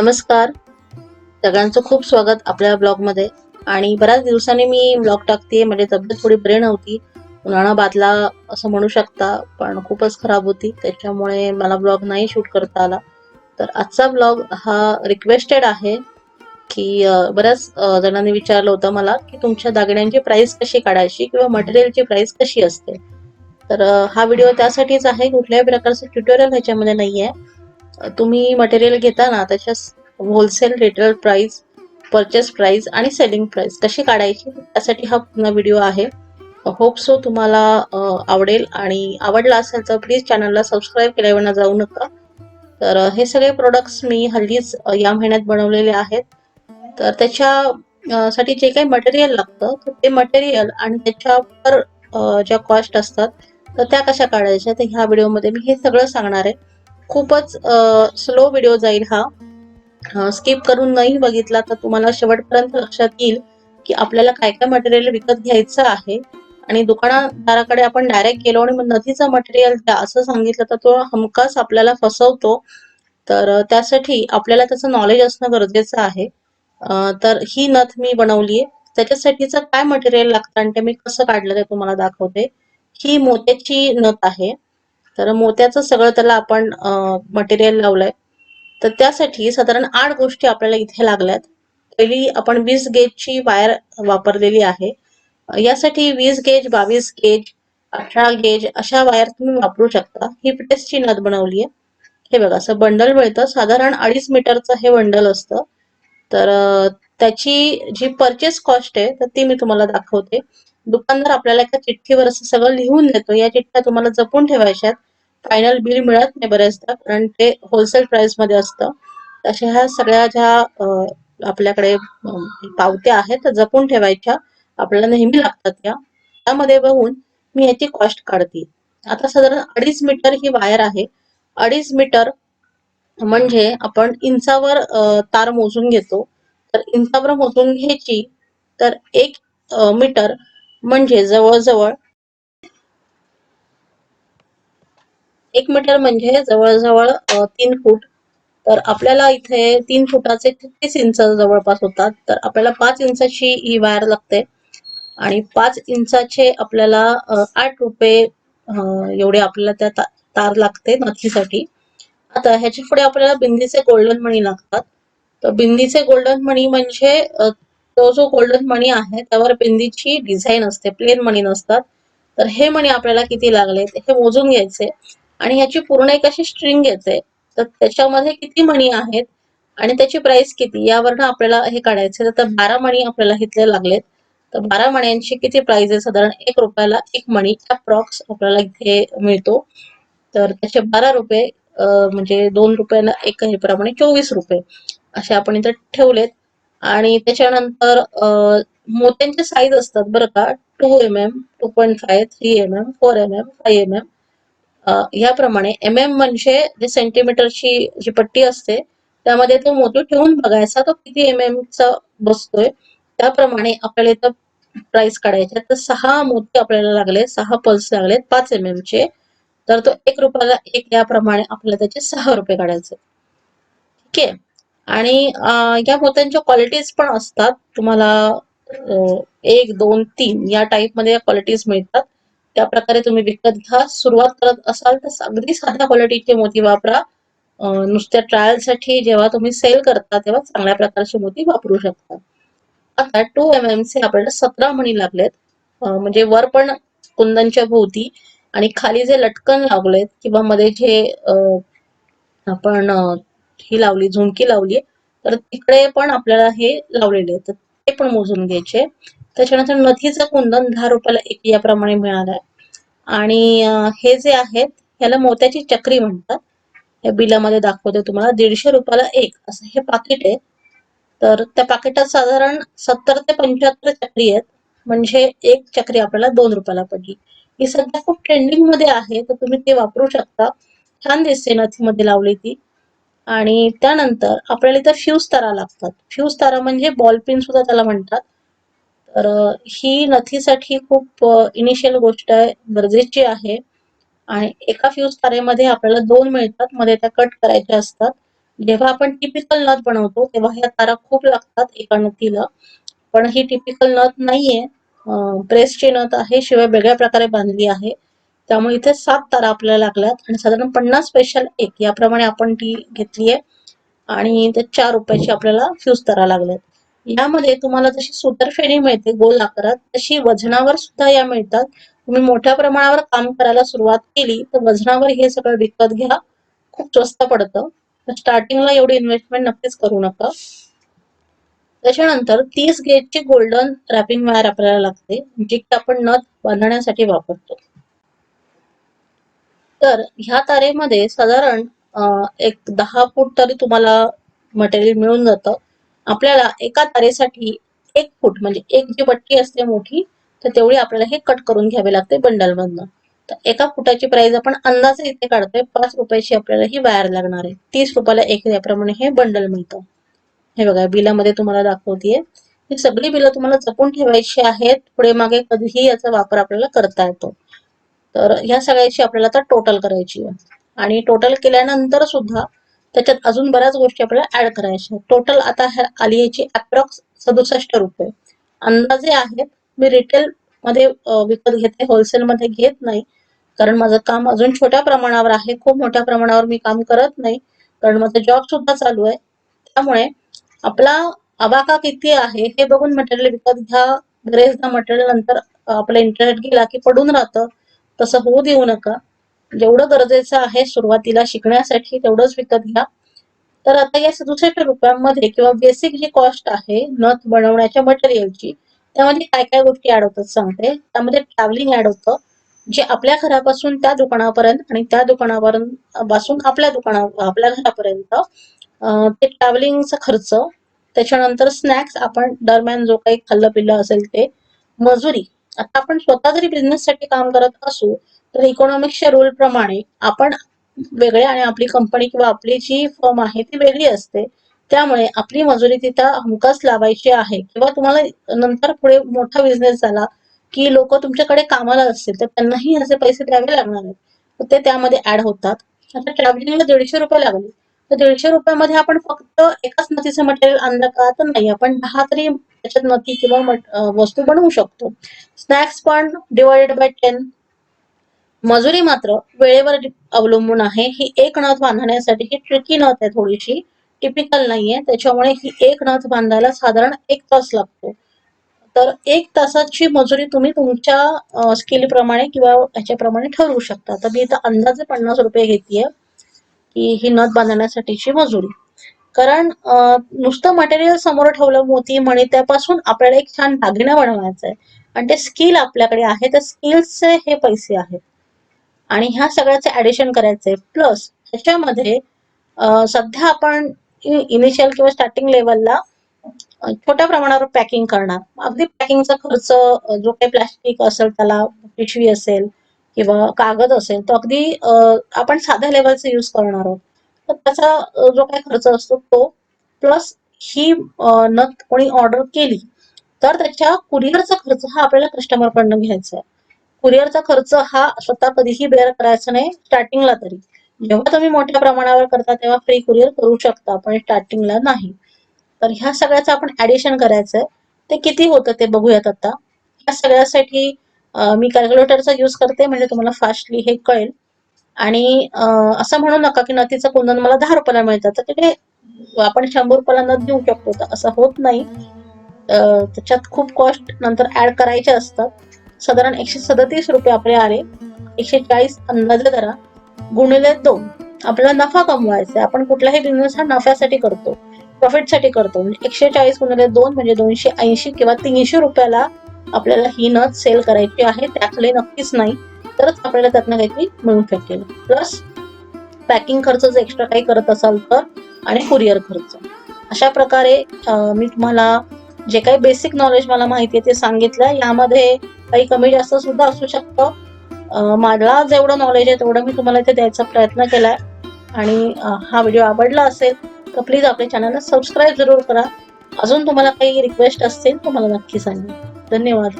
नमस्कार. सगळ्यांचं खूप स्वागत आपल्या ब्लॉगमध्ये. आणि बऱ्याच दिवसांनी मी ब्लॉग टाकते म्हणजे तब्येत थोडी बरी नव्हती उन्हाळा बादला असं म्हणू शकता पण खूपच खराब होती. त्याच्यामुळे मला ब्लॉग नाही शूट करता आला. तर आजचा ब्लॉग हा रिक्वेस्टेड आहे की बऱ्याच जणांनी विचारलं होतं मला की तुमच्या दागिन्यांची प्राइस कशी काढायची किंवा मटेरियलची प्राइस कशी असते? तर हा व्हिडिओ त्यासाठीच आहे. कुठल्याही प्रकारचं ट्युटोरियल ह्याच्यामध्ये नाहीये. तुम्ही मटेरियल घेताना त्याच्या wholesale retail price purchase price आणि सेलिंग प्राइस कशी काढायची त्यासाठी हा पूर्ण व्हिडिओ आहे. होप सो तुम्हाला आवडेल आणि आवडला असेल तर प्लीज चॅनलला सबस्क्राईब केल्यावर जाऊ नका. तर हे सगळे प्रोडक्ट्स मी हल्लीच या महिन्यात बनवलेले आहेत. तर त्याच्या साठी जे काही मटेरियल लागतं तर ते मटेरियल आणि त्याच्यावर ज्या कॉस्ट असतात तर त्या कशा काढायच्या तर ह्या व्हिडिओमध्ये मी हे सगळं सांगणार आहे. खूपच स्लो व्हिडिओ जाईल हा. स्किप करून नाही बघितला तर तुम्हाला शेवटपर्यंत लक्षात येईल की आपल्याला काय काय मटेरियल विकत घ्यायचं आहे. आणि दुकानदाराकडे आपण डायरेक्ट गेलो आणि नदीचं मटेरियल द्या असं सांगितलं तर तो हमखास आपल्याला फसवतो. तर त्यासाठी आपल्याला त्याचं नॉलेज असणं गरजेचं आहे. तर ही नथ मी बनवली आहे. त्याच्यासाठीचं काय मटेरियल लागतं आणि ते मी कसं काढलं ते तुम्हाला दाखवते. ही मोत्याची नथ आहे. तर मोत्याचं सगळं त्याला आपण मटेरियल लावलंय. तर त्यासाठी साधारण आठ गोष्टी आपल्याला इथे लागल्यात. पहिली आपण वीस गेजची वायर वापरलेली आहे. यासाठी वीस गेज बावीस गेज अठरा गेज अशा वायर तुम्ही वापरू शकता. ही ची नथ बनवली आहे. हे बघा असं बंडल मिळतं. साधारण अडीच मीटरचं हे बंडल असतं. तर त्याची जी परचेस कॉस्ट आहे तर ती मी तुम्हाला दाखवते. दुकानदार आपल्याला एका चिठ्ठीवर असं सगळं लिहून देतो. या चिठ्ठ्या तुम्हाला जपून ठेवायच्यात फायनल बिल मिळत नाही बऱ्याचदा कारण ते होलसेल प्राइसमध्ये असतं. अशा ह्या सगळ्या ज्या आपल्याकडे पावत्या आहेत त्या जपून ठेवायच्या. आपल्याला नेहमी लागतात त्या. त्यामध्ये बघून मी याची कॉस्ट काढते. आता साधारण अडीच मीटर ही वायर आहे. अडीच मीटर म्हणजे आपण इंचावर तार मोजून घेतो. तर इंचावर मोजून घ्यायची. तर एक मीटर म्हणजे जवळजवळ एक मीटर म्हणजे जवळजवळ तीन फूट. तर आपल्याला इथे तीन फुटाचे तीस इंच जवळपास होतात. तर आपल्याला पाच इंचाची ही वायर लागते. आणि पाच इंचाचे आपल्याला आठ रुपये एवढे आपल्याला त्या तार लागते नथीसाठी आता ह्याच्या पुढे आपल्याला बिंदीचे गोल्डन मणी लागतात. तर बिंदीचे गोल्डन मणी म्हणजे तो जो गोल्डन मणी आहे त्यावर बिंदीची डिझाईन असते प्लेन मणी नसतात. तर हे मणी आपल्याला किती लागले? हे मोजून घ्यायचे. आणि ह्याची पूर्ण एक अशी स्ट्रिंग येते. तर त्याच्यामध्ये किती मणी आहेत? आणि त्याची प्राइस किती? यावरनं आपल्याला हे काढायचे. तर बारा मणी आपल्याला इथले लागलेत. तर बारा मण्यांची किती प्राइस आहे? साधारण एक रुपयाला एक मणी अप्रॉक्स आपल्याला इथे मिळतो. तर त्याचे बारा रुपये म्हणजे दोन रुपयाला एक हे प्रमाणे चोवीस रुपये. असे आपण इथे ठेवलेत. आणि त्याच्यानंतर मोत्यांचे साईज असतात बरं का two M M two point five three M M four M M five M M याप्रमाणे एम एम म्हणजे जे सेंटीमीटरची जी पट्टी असते त्यामध्ये तो मोती ठेवून बघायचा तो किती एम एम चा बसतोय. त्याप्रमाणे आपल्याला इथं प्राइस काढायचे तर सहा मोती आपल्याला लागले सहा पल्स लागले पाच एम एम चे. तर तो एक रुपयाला एक याप्रमाणे आपल्याला त्याचे सहा रुपये काढायचे. ठीक आहे? आणि या मोत्यांच्या क्वालिटीज पण असतात. तुम्हाला एक दोन तीन या टाईपमध्ये क्वालिटीज मिळतात. त्या प्रकारे तुम्ही विकत घ्या. सुरुवात करत असाल तर अगदी साध्या क्वालिटीचे मोती वापरा. नुसत्या ट्रायलसाठी जेव्हा तुम्ही सेल करता तेव्हा चांगल्या प्रकारचे मोती वापरू शकता. आता टू एम एम चे आपल्याला सतरा म्हणी लागलेत. म्हणजे वर पण कुंदनच्या भोवती आणि खाली जे लटकन लागलेत किंवा मध्ये जे आपण ही लावली झुमकी लावली तर तिकडे पण आपल्याला हे लावलेले आहेत. तर ते पण मोजून घ्यायचे. त्याच्यानंतर नथीचं कुंदन दहा रुपयाला एक याप्रमाणे मिळालं आहे. आणि हे जे आहेत याला मोत्याची चक्री म्हणतात. या बिलामध्ये दाखवते तुम्हाला. दीडशे रुपयाला एक असं हे पाकिट आहे. तर त्या पाकिटात साधारण सत्तर ते पंच्याहत्तर चक्री आहेत. म्हणजे एक चक्री आपल्याला दोन रुपयाला पडली. ही सध्या खूप ट्रेंडिंगमध्ये आहे. तर तुम्ही ते वापरू शकता. छान दिसते नथीमध्ये लावली ती. आणि त्यानंतर आपल्याला इथं फ्यूज तारा लागतात. फ्यूज तारा म्हणजे बॉल पिन सुद्धा त्याला म्हणतात. तर ही नथीसाठी खूप इनिशियल गोष्ट आहे गरजेची आहे. आणि एका फ्यूज तारेमध्ये आपल्याला दोन मिळतात मध्ये त्या कट करायच्या असतात. जेव्हा आपण टिपिकल नथ बनवतो तेव्हा ह्या तारा खूप लागतात एका नथीला. पण ही टिपिकल नथ नाहीये. प्रेसची नथ आहे शिवाय वेगळ्या प्रकारे बांधली आहे. त्यामुळे इथे सात तारा आपल्याला लागल्यात. आणि साधारण पन्नास स्पेशल एक. याप्रमाणे आपण ती घेतली आहे आणि ते चार रुपयाची आपल्याला फ्यूज तारा लागल्यात. यामध्ये तुम्हाला जशी सुतरफेणी मिळते गोल आकारात तशी वजनावर सुद्धा या मिळतात. तुम्ही मोठ्या प्रमाणावर काम करायला सुरुवात केली तर वजनावर हे सगळं विकत घ्या. खूप स्वस्त पडतं. स्टार्टिंगला एवढी इन्व्हेस्टमेंट नक्कीच करू नका. त्याच्यानंतर तीस गेजची गोल्डन रॅपिंग वायर आपल्याला लागते जी की आपण नथ बांधण्यासाठी वापरतो. तर ह्या तारेमध्ये साधारण एक दहा फूट तरी तुम्हाला मटेरियल मिळून जातं. आपल्याला एका तारेसाठी एक फूट म्हणजे एक जी पट्टी असते मोठी तर तेवढी आपल्याला हे कट करून घ्यावे लागते बंडल मधनं तर एका फुटाची प्राइस आपण अंदाजे इथे काढतोय पाच रुपयाची आपल्याला ही वायर लागणार आहे. तीस रुपयाला एक याप्रमाणे हे बंडल मिळतं. हे बघा बिलामध्ये तुम्हाला दाखवतीये. ही सगळी बिलं तुम्हाला जपून ठेवायची आहेत. पुढे मागे कधीही याचा वापर आपल्याला करता येतो. तर ह्या सगळ्याची आपल्याला आता टोटल करायची आहे. आणि टोटल केल्यानंतर सुद्धा त्याच्यात अजून बऱ्याच गोष्टी आपल्याला ऍड करायच्या टोटल आता आली याची अप्रॉक्स सदुसष्ट रुपये. अंदाजे आहेत मी रिटेल मध्ये विकत घेते होलसेल मध्ये घेत नाही. कारण माझं काम अजून छोट्या प्रमाणावर आहे खूप मोठ्या प्रमाणावर मी काम करत नाही. कारण माझा जॉब सुद्धा चालू आहे. त्यामुळे आपला अबाका किती आहे हे बघून मटेरियल विकत घ्या. बरेचदा मटेरियल नंतर आपला इंटरनेट गेला की पडून राहतं. तसं होऊ देऊ नका. जेवढं गरजेचं आहे सुरुवातीला शिकण्यासाठी तेवढंच विकत घ्या. तर आता या सदुसष्ट रुपयांमध्ये किंवा बेसिक जी कॉस्ट आहे नथ बनवण्याच्या मटेरियलची त्यामध्ये काय काय गोष्टी ऍड होतात सांगते. त्यामध्ये ट्रॅव्हलिंग ऍड होतं जे आपल्या घरापासून त्या दुकानापर्यंत आणि त्या दुकानापर्यंत पासून आपल्या दुकाना आपल्या घरापर्यंत ते ट्रॅव्हलिंगचा खर्च त्याच्यानंतर स्नॅक्स आपण दरम्यान जो काही खाल्लं पिल्लं असेल ते मजुरी आता आपण स्वतः जरी बिझनेससाठी काम करत असू तर इकॉनॉमिक्सच्या रूल प्रमाणे आपण वेगळे आणि आपली कंपनी किंवा आपली जी फर्म आहे ती वेगळी असते. त्यामुळे आपली मजुरी तिथं हमखास लावायची आहे. किंवा तुम्हाला नंतर पुढे मोठा बिझनेस झाला की लोक तुमच्याकडे कामाला असतील तर त्यांनाही असे पैसे द्यावे लागणार आहेत. ते त्यामध्ये ऍड होतात. आता ट्रॅव्हलिंगला दीडशे रुपये लागले. तर दीडशे रुपयामध्ये आपण फक्त एकाच नथीचं मटेरियल आणलं का? तर नाही. आपण दहा तरी त्याच्यात नथी किंवा वस्तू बनवू शकतो. स्नॅक्स पण डिवायडेड बाय टेन मजुरी मात्र वेळेवर अवलंबून आहे. ही एक नथ बांधण्यासाठी ही ट्रिकी नथ आहे थोडीशी. टिपिकल नाहीये. त्याच्यामुळे ही एक नथ बांधायला साधारण एक तास लागतो. तर एक तासाची मजुरी तुम्ही तुमच्या स्किल प्रमाणे किंवा ह्याच्याप्रमाणे ठरवू शकता. तर मी इथं अंदाजे पन्नास रुपये घेतेय. की ही नथ बांधण्यासाठीची मजुरी. कारण नुसतं मटेरियल समोर ठेवलं मोती म्हणे त्यापासून आपल्याला एक छान दागिना बनवायचा आहे. आणि ते स्किल आपल्याकडे आहे त्या स्किल्सचे हे पैसे आहेत. आणि ह्या सगळ्याचे ऍडिशन करायचे. प्लस ह्याच्यामध्ये सध्या आपण इनिशियल किंवा स्टार्टिंग लेवलला छोट्या प्रमाणावर पॅकिंग करणार. अगदी पॅकिंगचा खर्च जो काही प्लॅस्टिक असेल त्याला पिशवी असेल किंवा कागद असेल तो अगदी आपण साध्या लेवलचा युज करणार आहोत. तर त्याचा जो काही खर्च असतो तो प्लस ही नथ कोणी ऑर्डर केली तर त्याच्या कुरिअरचा खर्च हा आपल्याला कस्टमरकडनं घ्यायचा आहे. कुरिअरचा खर्च हा स्वतः कधीही बेअर करायचा नाही स्टार्टिंगला तरी. जेव्हा तुम्ही मोठ्या प्रमाणावर करता तेव्हा फ्री कुरिअर करू शकता पण स्टार्टिंगला नाही. तर ह्या सगळ्याचं आपण ऍडिशन करायचंय. ते किती होतं ते बघूयात आता. ह्या सगळ्यासाठी मी कॅल्क्युलेटरचा यूज करते म्हणजे तुम्हाला फास्टली हे कळेल. आणि असं म्हणू नका की नथीचं कुंदन मला दहा रुपयाला मिळतात. तर ते आपण शंभर रुपयाला नथ देऊ शकतो. तर असं होत नाही. त्याच्यात खूप कॉस्ट नंतर ऍड करायचे असतात. साधारण एकशे सदतीस रुपये आपले आले. एकशे चाळीस अंदाजे धरा गुणिले दोन. आपल्याला नफा कमवायचा आपण कुठलाही बिझनेस हा नफ्यासाठी करतो. प्रॉफिटसाठी करतो. म्हणजे एकशे चाळीस गुणिले दोन म्हणजे दोनशे ऐंशी किंवा तीनशे रुपयाला आपल्याला ही नथ सेल करायची आहे त्यातले नक्कीच नाही. तरच आपल्याला त्यातनं काहीतरी मिळू शकेल प्लस पॅकिंग खर्च जर एक्स्ट्रा काही करत असाल तर आणि कुरिअर खर्च. अशा प्रकारे मी तुम्हाला जे काही बेसिक नॉलेज मला माहिती आहे ते सांगितलं यामध्ये काही कमी जास्त सुद्धा असू शकतं. मला जेवढं नॉलेज आहे तेवढं मी तुम्हाला इथे द्यायचा प्रयत्न केलाय. आणि हा व्हिडिओ आवडला असेल तर प्लीज आपल्या चॅनलला सबस्क्राईब जरूर करा. अजून तुम्हाला काही रिक्वेस्ट असतील तुम्हाला नक्की सांगा धन्यवाद.